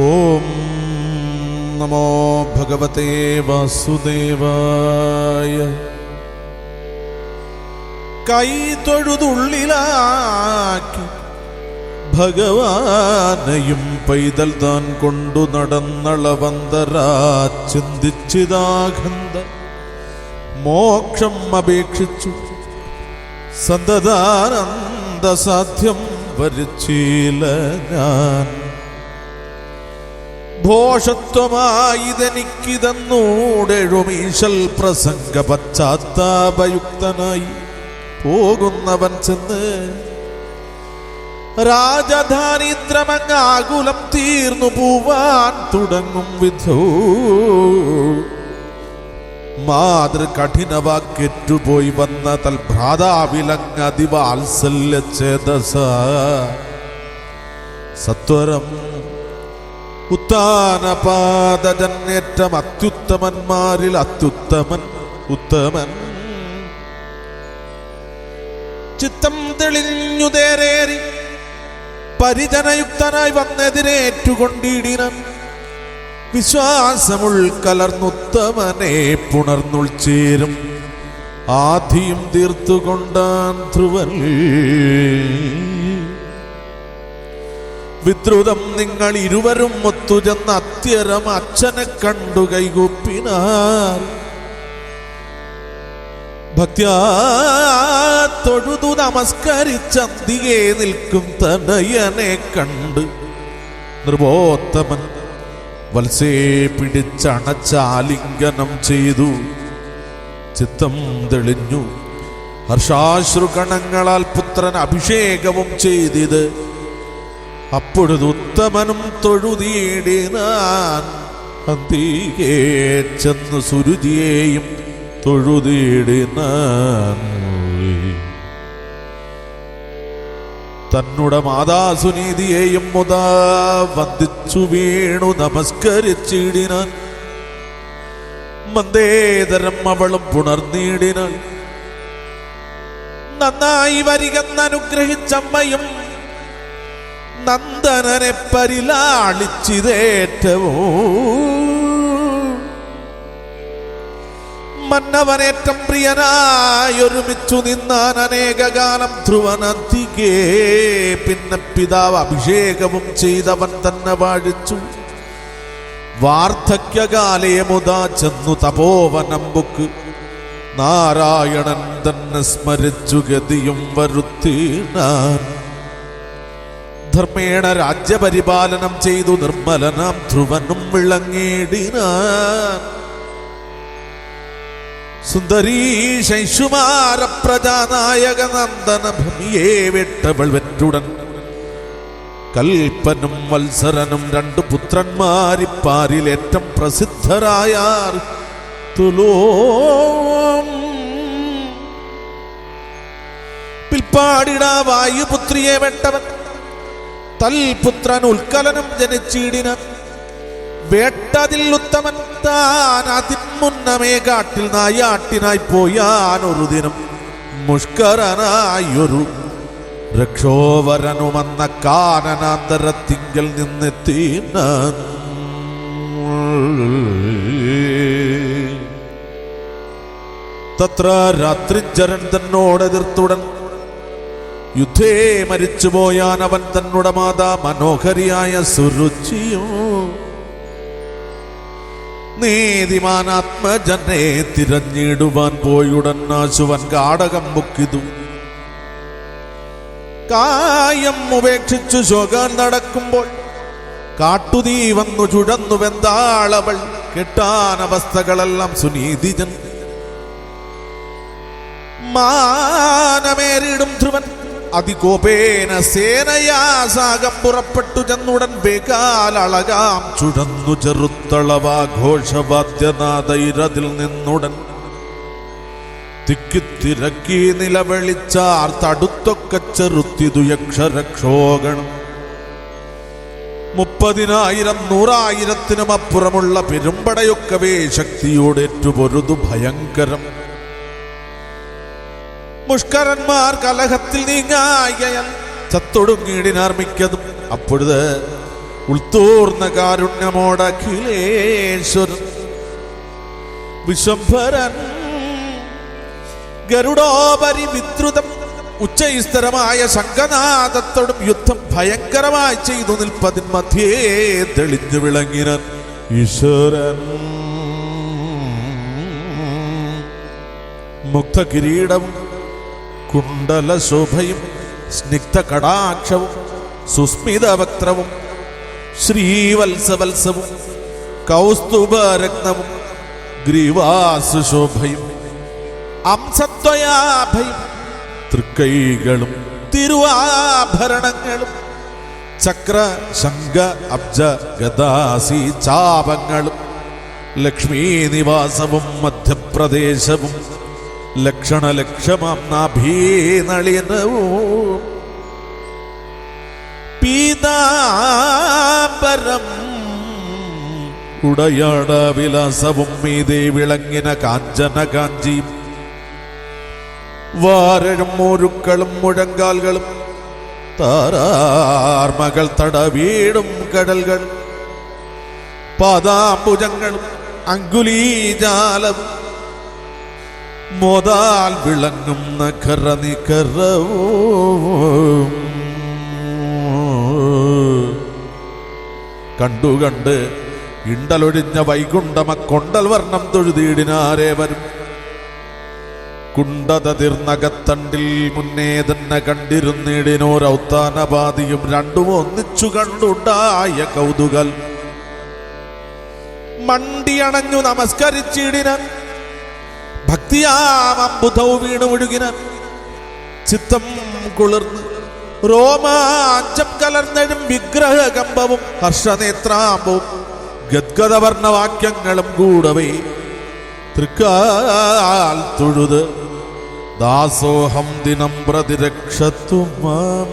ഓം നമോ ഭഗവതേ വാസുദേവായ. കൈ തൊഴുതുള്ളിലാക്കി ഭഗവാനെയും പൈതൽ താൻ കൊണ്ടു നടന്നളവന്തരാ ചിന്തിച്ചിതാഘന്ത മോക്ഷം അപേക്ഷിച്ചു. സന്തതാനന്ദ സാധ്യം വരിച്ചീല ഞാൻ. ഭോഷത്വമായിതെനിക്കിതെന്നൂടെഴുമീശൽ പ്രസംഗ പശ്ചാത്താപയുക്തനായി പോകുന്നവൻ ചെന്ന് രാജധാനിദ്രമങ്ങാകുലം തീർന്നു പോവാൻ തുടങ്ങും വിധോ. മാതൃകഠിനവാക്കെറ്റുപോയി വന്ന തൽഭ്രാതാവിലങ്ങതിവാത്സല്യ ചേതസ സത്വരം ഉത്താനപാദജന്യേറ്റം അത്യുത്തമന്മാരിൽ അത്യുത്തമൻ ഉത്തമൻ. ചിത്തം തെളിഞ്ഞു തേരേറി പരിജനയുക്തനായി വിശ്വാസമുൾ കലർന്നുത്തമനെ പുണർന്നുൾച്ചേരും ആധിയും തീർത്തുകൊണ്ടാൻ ധ്രുവൻ. വിദ്രുതം നിങ്ങൾ ഇരുവരും ഒത്തുചെന്ന അത്യരം അച്ഛനെ കണ്ടു കൈകൂപ്പിനാൽ. ഭക്ത്യാ തൊഴുതു നമസ്കരിച്ചന്തികെ നിൽക്കും തനയനെ കണ്ട്. നൃപോത്തമൻ വത്സേ പിടിച്ചണച്ചാലിംഗനം ചെയ്തു. ചിത്തം തെളിഞ്ഞു. ഹർഷാശ്രുകണങ്ങളാൽ പുത്രൻ അഭിഷേകവും ചെയ്തിത്. അപ്പോഴത് ഉത്തമനും തൊഴുതീടിനാൻ അന്തികേ ചെന്ന് സുരുചിയെയും തൊഴുതീടിനാൻ മാതാ മാതാസുനീതിയെയും മുതാ വന്ദിച്ചു വീണു നമസ്കരിച്ചിടിനാൻ. മന്ദേതരം അവളും പുണർന്നീടിനാൾ നന്നായി വരികെന്നനുഗ്രഹിച്ചമ്മയും നന്ദനനെ പരിലാളിച്ചിതേറ്റവോ. മന്നവനേറ്റം പ്രിയനായൊരുമിച്ചു നിന്നാൻ അനേകകാലം ധ്രുവനത്തികേ പിന്നെ പിതാവ് അഭിഷേകവും ചെയ്തവൻ തന്നെ വാഴിച്ചു. വാർദ്ധക്യകാലേ മുതാ ചെന്നു തപോവനമ്പുക്ക്. നാരായണൻ തന്നെ സ്മരിച്ചു ഗതിയും വരുത്തിനാൻ ധർമ്മേണ രാജ്യപരിപാലനം ചെയ്തു നിർമ്മലനാം ധ്രുവനും വിളങ്ങിടിനാൻ സുന്ദരീ ശൈശുമാര പ്രജാനായക നന്ദന ഭൂമിയെ വെട്ടവൾ വെറ്റുടൻ. കൽപ്പനും വത്സരനും രണ്ടു പുത്രന്മാരിപ്പാരിൽ ഏറ്റവും പ്രസിദ്ധരായാർ തുലോം. പിൽപ്പാടിട വായുപുത്രിയെ വെട്ടവൻ. തൽപുത്രൻ ഉൽക്കലനം ജനിച്ചിടിന. വേട്ടതിൽ ഉത്തമൻ താൻ അതിന്മുന്നമേ കാട്ടിൽ നായാട്ടിനായി പോയാൻ ഒരു ദിനം മുഷ്കരനായൊരു രക്ഷോവരനുമെന്ന കാനനാന്തരത്തിങ്കൽ നിന്നെത്തി തത്ര രാത്രിഞ്ചരൻ തന്നോടെതിർത്തുടൻ യുദ്ധേ മരിച്ചുപോയാൻ അവൻ തന്നുടെ മാതാ മനോഹരിയായ സുരുചിയോ. നീതിമാനാത്മജനെ തിരഞ്ഞിടുവാൻ പോയുടൻ നാശുവൻ കാടകം മുക്കിതു. കായം ഉപേക്ഷിച്ചു ശോകാൻ നടക്കുമ്പോൾ കാട്ടുതീ വന്നു ചുഴന്നു വെന്താളവൾ കെട്ടാൻ അവസ്ഥകളെല്ലാം സുനീതിജൻ. മാനമേറിടും ധ്രുവൻ അതികോപേന സേനയാസാകം പുറപ്പെട്ടു ചെന്നുടൻ വേകാലളകാം ചുഴന്നു ചെറുത്തളവാഘോഷവാദ്യനാഥൈരതിൽ നിന്നുടൻ. തിക്കിത്തിരക്കി നിലവിളിച്ചാർ തടുത്തൊക്കെ ചെറുത്തിതു യക്ഷരക്ഷോഗണം മുപ്പതിനായിരം നൂറായിരത്തിനും അപ്പുറമുള്ള പെരുമ്പടയൊക്കവേ ശക്തിയോടേറ്റുപൊരുതു ഭയങ്കരം. മുഷ്കരന്മാർ കലഹത്തിൽ നീങ്ങായൽ ചത്തൊടുങ്ങീടിനാർമിക്കതും അപ്പോഴത് ഉൾത്തൂർന്ന കാരുണ്യമോടഖിലേശ്വരൻ വിശ്വംഭരൻ ഗരുഡോപരി വിദ്രുതം ഉച്ചൈസ്തരമായ ശങ്കനാഥത്തോടും യുദ്ധം ഭയങ്കരമായി ചെയ്തു നിൽപ്പതിൻ മധ്യേ തെളിഞ്ഞു വിളങ്ങിനൻ ഈശ്വരൻ. മുക്ത കിരീടവും കുണ്ടല ശോഭയും സ്നിഗ്ധ കടാക്ഷവും സുസ്മിത വക്രവും ശ്രീവത്സവത്സവും കൗസ്തുഭരത്നവും ഗ്രീവാസുശോഭയും അംസത്വയാഭയും തൃക്കൈകളും തിരുവാഭരണങ്ങളും ചക്ര ശംഖ അബ്ജ ഗദാസി ചാപങ്ങളും ലക്ഷ്മീനിവാസവും മധ്യപ്രദേശവും ലക്ഷണലക്ഷമാം നാഭീനളിനവും പീതാംബരം ഉടയാട വിലാസവും മീതെ വിളങ്ങിന കാഞ്ചന കാഞ്ചിയും വാരഴും മോരുക്കളും മുഴങ്കാലുകളും താരാർമകൾ തടവീടും കടൽകൾ പാദാംബുജങ്ങളും അങ്കുലീജാലവും മോതാൽ വിളങ്ങും നഖര നിക്കറവും കണ്ടു കണ്ട് ഇണ്ടലൊഴിഞ്ഞ വൈകുണ്ഠമ കൊണ്ടൽ വർണം തൊഴുതീടിനാരേവരും കുണ്ടത തീർന്നകത്തണ്ടിൽ മുന്നേ തന്നെ കണ്ടിരുന്നിടിനോരൗത്താനപാതിയും രണ്ടും ഒന്നിച്ചു കണ്ടുണ്ടായ കൗതുകൽ. മണ്ടിയണഞ്ഞു നമസ്കരിച്ചിടിന ഭക്തിയാമബുധവും വീണു മുഴുകിന ചിത്തം കുളിർന്ന് രോമാഞ്ചം കലർന്നഴും വിഗ്രഹകമ്പവും ഹർഷനേത്രാമ്പവും ഗദ്ഗതവർണവാക്യങ്ങളും കൂടവേ. തൃക്കാൽ തൊഴുത് ദാസോഹം ദിനം പ്രതിരക്ഷത്വം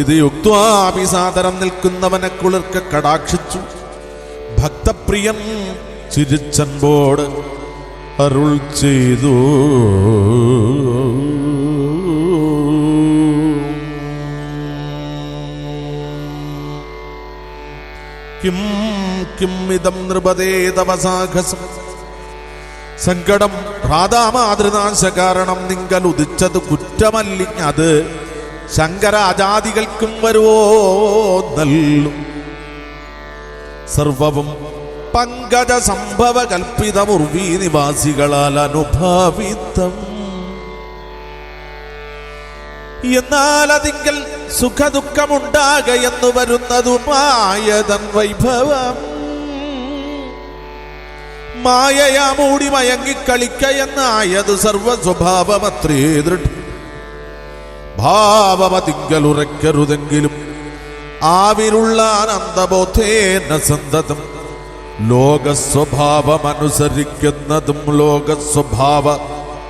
ഇത് യുക്വാഭിസാദരം നിൽക്കുന്നവനെ കുളിർക്ക കടാക്ഷിച്ചു. ഭക്തപ്രിയൻ ചിരിച്ചൻപോട് അരുൾ ചെയ്തു. കിം കിം ഇതം നൃപതേ തവസാഘസം. സങ്കടം കാരണം നിങ്ങൾ ഉദിച്ചത് കുറ്റമല്ലിഞ്ഞത് ശങ്കരാജാദികൾക്കും വരുവോ നല്ലും. സർവവും പങ്കജ സംഭവ കൽപ്പിതമുർവീ നിവാസികളാൽ അനുഭാവിതം. എന്നാൽ അതിങ്കൽ സുഖദുഃഖമുണ്ടാക എന്ന് വരുന്നതുമായതൻ വൈഭവം. മായയാ മൂടി മയങ്ങിക്കളിക്ക എന്നായത് സർവ സ്വഭാവമത്രേ ദൃഢ. ഭാവമതിങ്കൽ ഉറയ്ക്കരുതെങ്കിലും ആവിലുള്ള ലോക സന്തതം ലോകസ്വഭാവമനുസരിക്കുന്നതും ലോകസ്വഭാവ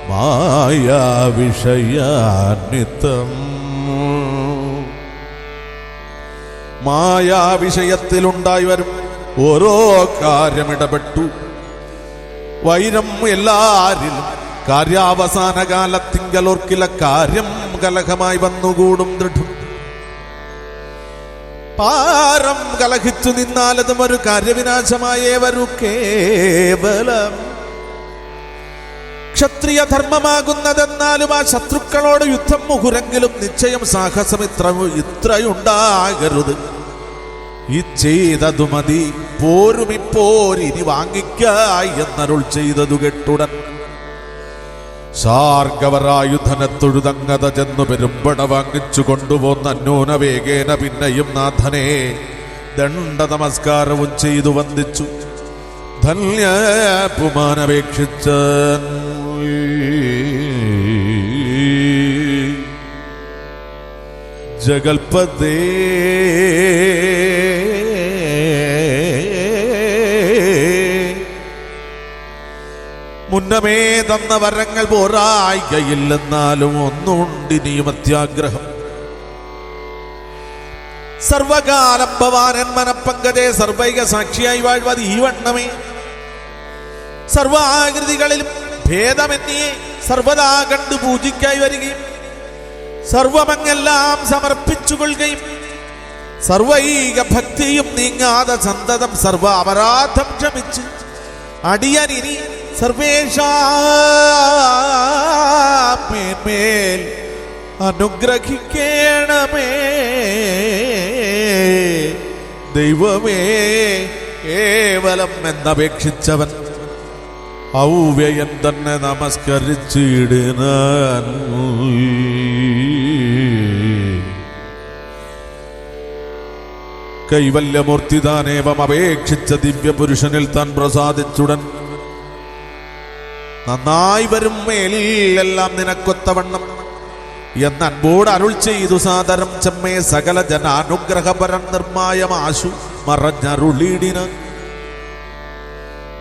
മായ വിഷയാനിത്തം മായാ വിഷയത്തിലുണ്ടായി വരും ഓരോ കാര്യം കാര്യമിടപെട്ടു. വൈരം എല്ലാരിലും കാര്യാവസാന കാലത്തിങ്കലോർക്കില കാര്യം കലഹമായി വന്നുകൂടും ദൃഢം. പാരം കലഹിച്ചു നിന്നാലതും ഒരു കാര്യവിനാശമായേ വരൂ കേവലം ക്ഷത്രിയ ധർമ്മമാകുന്നതെന്നാലും ആ ശത്രുക്കളോട് യുദ്ധം മുഹുരെങ്കിലും നിശ്ചയം സാഹസം ഇത്ര ഇത്രയുണ്ടാകരുത്. ഈ ചെയ്തതു മതി പോരുമിപ്പോരിനി വാങ്ങിക്ക എന്നരുൾ ചെയ്തതു കെട്ടുടൻ. ശാർഗവരായുധനെ തൊഴുതങ്ങത ചെന്നു പെരുമ്പട വാങ്ങിച്ചു കൊണ്ടുപോന്ന അന്യൂന വേഗേന പിന്നെയും നാഥനെ ദണ്ഡ നമസ്കാരവും ചെയ്തു വന്ദിച്ചു. ധന്യപുമാനപേക്ഷിച്ച ജഗൽപദേ മുന്നമേ തന്ന വരങ്ങൾ പോരായികയില്ലെന്നാലും ഒന്നുണ്ട് അത്യാഗ്രഹം സർവകാലം ഭവാനൻ മനപ്പങ്കജെ സർവൈക സാക്ഷിയായി വാഴ്വത് ഈ വണ്ണമേ. സർവാകൃതികളിലും ഭേദമെന്നിയെ സർവദാ കണ്ടു പൂജിക്കായി വരികയും സർവമങ്ങെല്ലാം സമർപ്പിച്ചുകൊള്ളുകയും സർവൈക ഭക്തിയും നീങ്ങാതെ സന്തതം സർവ അപരാധം ക്ഷമിച്ച് അടിയനിനി സർവേഷാമേന്മേൽ അനുഗ്രഹിക്കണമേ. ദൈവമേ കേവലം എന്നപേക്ഷിച്ചവൻ ഔവ്യയൻ തന്നെ നമസ്കരിച്ചിടുന്ന കൈവല്യമൂർത്തിതാനേവം അപേക്ഷിച്ച ദിവ്യപുരുഷനിൽ താൻ പ്രസാദിച്ചുടൻ നന്നായി വരും മേലെല്ലാം നിനക്കൊത്തവണ്ണം. എന്ന് അൻപോട് അരുൾ ചെയ്തു സാദരം ചെമ്മേ സകല ജനാനുഗ്രഹപരം നിർമായമാശു മറഞ്ഞരുളിടിന്.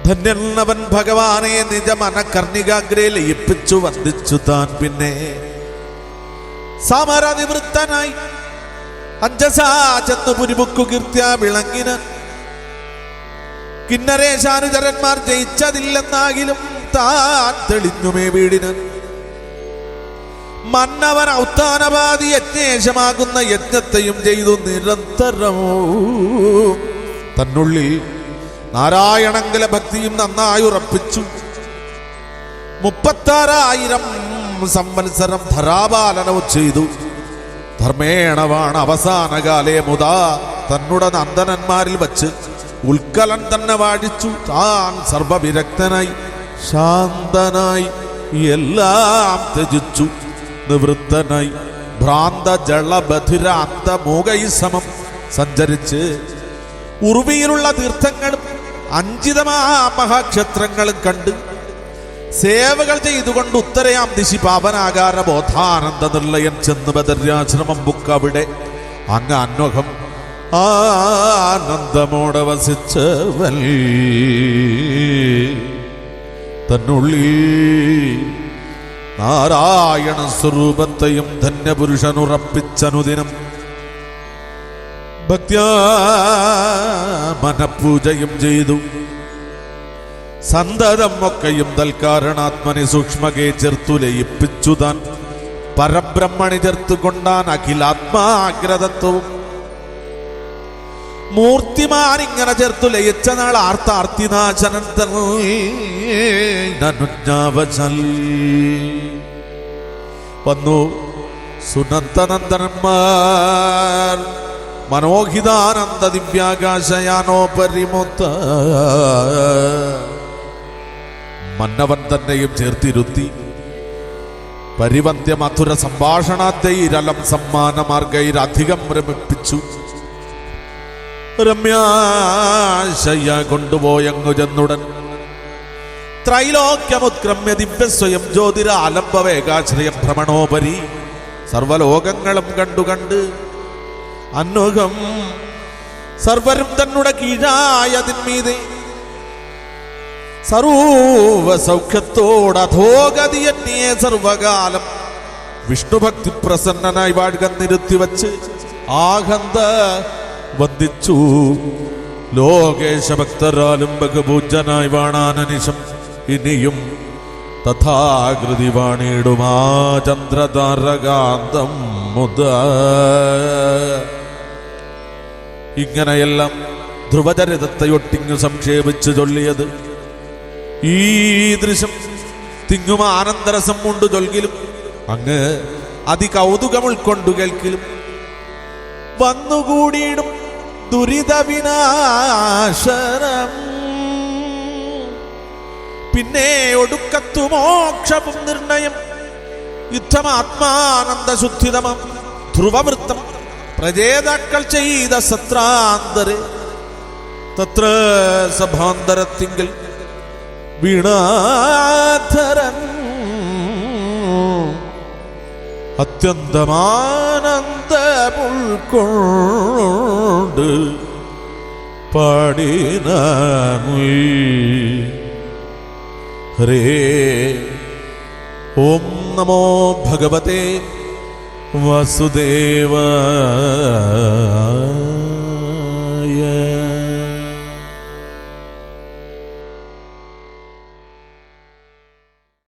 ധന്യവൻ ഭഗവാനെ നിജമന കർണികാഗ്രയിൽ ലയിപ്പിച്ചു വന്ദിച്ചു താൻ പിന്നെ. സമരനിവൃത്തനായി അഞ്ചസാ പുരിമുക്കു കീർത്തിയ വിളങ്ങിന്. കിന്നരേശാനുചരന്മാർ ജയിച്ചതില്ലെന്നാകിലും താൻ തെളിഞ്ഞുമേ വീടിന്. മന്നവൻ ഔത്താനവാദി യജ്ഞേശമാകുന്ന യജ്ഞത്തെയും ചെയ്തു നിരന്തരവും തന്നുള്ളിൽ നാരായണങ്കല ഭക്തിയും നന്നായി ഉറപ്പിച്ചു. മുപ്പത്താറായിരം സംവത്സരം ധരാപാലനവും ചെയ്തു. ധർമ്മേണവാണ് അവസാന അവസാനകാലേ മുതാ തന്നുട നന്ദനന്മാരിൽ വച്ച് ഉൽക്കലൻ തന്നെ വാഴിച്ചു. താൻ സർവവിരക്തനായി. ശാന്തനായി എല്ലാം ത്യജിച്ചു. നിവൃത്തനായി. ഭ്രാന്ത ജളബധിരാന്ത മൂകൈ സമം സഞ്ചരിച്ച് ഉറുവിയിലുള്ള തീർത്ഥങ്ങളും അഞ്ചിതമാ മഹാക്ഷേത്രങ്ങളും കണ്ട് സേവകൾ ചെയ്തുകൊണ്ട് ഉത്തരയാം ദിശി പാവനാകാര ബോധാനന്ദ നിർലയൻ ചെന്ന് ബദര്യാശ്രമം ബുക്കവിടെ അങ്ങ് അന്വഹം ആനന്ദമോടെ വസിച്ചവൻ. തന്നുള്ളിൽ നാരായണ സ്വരൂപത്തെയും ധന്യപുരുഷനുറപ്പിച്ചനുദിനം. ഭക്ത്യാ മനഃപൂജയും ചെയ്തു. സന്തതം ഒക്കെയും തൽക്കാരണാത്മനെ സൂക്ഷ്മകെ ചേർത്തു ലയിപ്പിച്ചു താൻ പരബ്രഹ്മണി ചേർത്തുകൊണ്ടാൻ അഖിലാത്മാഗ്രതത്വവും മൂർത്തിമാൻ ഇങ്ങനെ ചേർത്തു ലയിച്ച നാൾ ആർത്താർത്തിനാശനൻ അനുജ്ഞാവചൽ വന്നു സുനന്ദനന്ദനന്മാർ. മനോഹിതാനന്ദ ദിവ്യാകാശയാനോപരിമൊത്ത മന്നവൻ തന്നെയും ചേർത്തിരുത്തി. പരിവന്ധ്യ മധുര സംഭാഷണാത്തൈരലം സമ്മാനമാർഗൈരധികം രമിപ്പിച്ചു രമ്യാശയ്യ കൊണ്ടുപോയങ്ങു ചെന്നുടൻ. ത്രൈലോക്യമുത്ക്രമ്യ ദിവ്യസ്വയം ജ്യോതിര ആലംബവേകാശ്രയം ഭ്രമണോപരി സർവലോകങ്ങളും കണ്ടു കണ്ട് അന്നുകം സർവരും തന്നുടെ കീഴായതിന്മീതെ സർവ സൗഖ്യത്തോടധോഗതിയന്യേ സർവകാലം വിഷ്ണുഭക്തി പ്രസന്നനായി വാഴുക നിരുത്തിവച്ച് ആഹന്ത വന്ദിച്ചു. ലോകേശഭക്തരാലും ബഹുപൂജനായി വാണാനനിശം ഇനിയും തഥാകൃതി വാണിടുമാ ചന്ദ്രതാരകാന്തം മുത ഇങ്ങനെയെല്ലാം ധ്രുവചരിതത്തെയൊട്ടിങ്ങു സംക്ഷേപിച്ചു ചൊല്ലിയത്. ഈ ദൃശ്യം തിങ്ങും ആനന്ദരസം കൊണ്ട് ചൊൽകിലും അങ്ങ് അതികൗതുകം ഉൾക്കൊണ്ടു കേൾക്കിലും. വന്നുകൂടിയിടും ദുരിത വിനാശനം. പിന്നെ ഒടുക്കത്തു മോക്ഷവും നിർണയം. യുദ്ധമാത്മാനന്ദ ശുദ്ധിതമം. ധ്രുവവൃത്തം. പ്രജേതാക്കൾ ചെയ്ത സത്രാന്തരെ. തത്ര സഭാന്തരത്തിങ്കിൽ വീണാധരൻ. അത്യന്തമാനന്ദ ഉൾക്കൊണ്ട് പാടിന ഓം നമോ ഭഗവതേ വസുദേവ.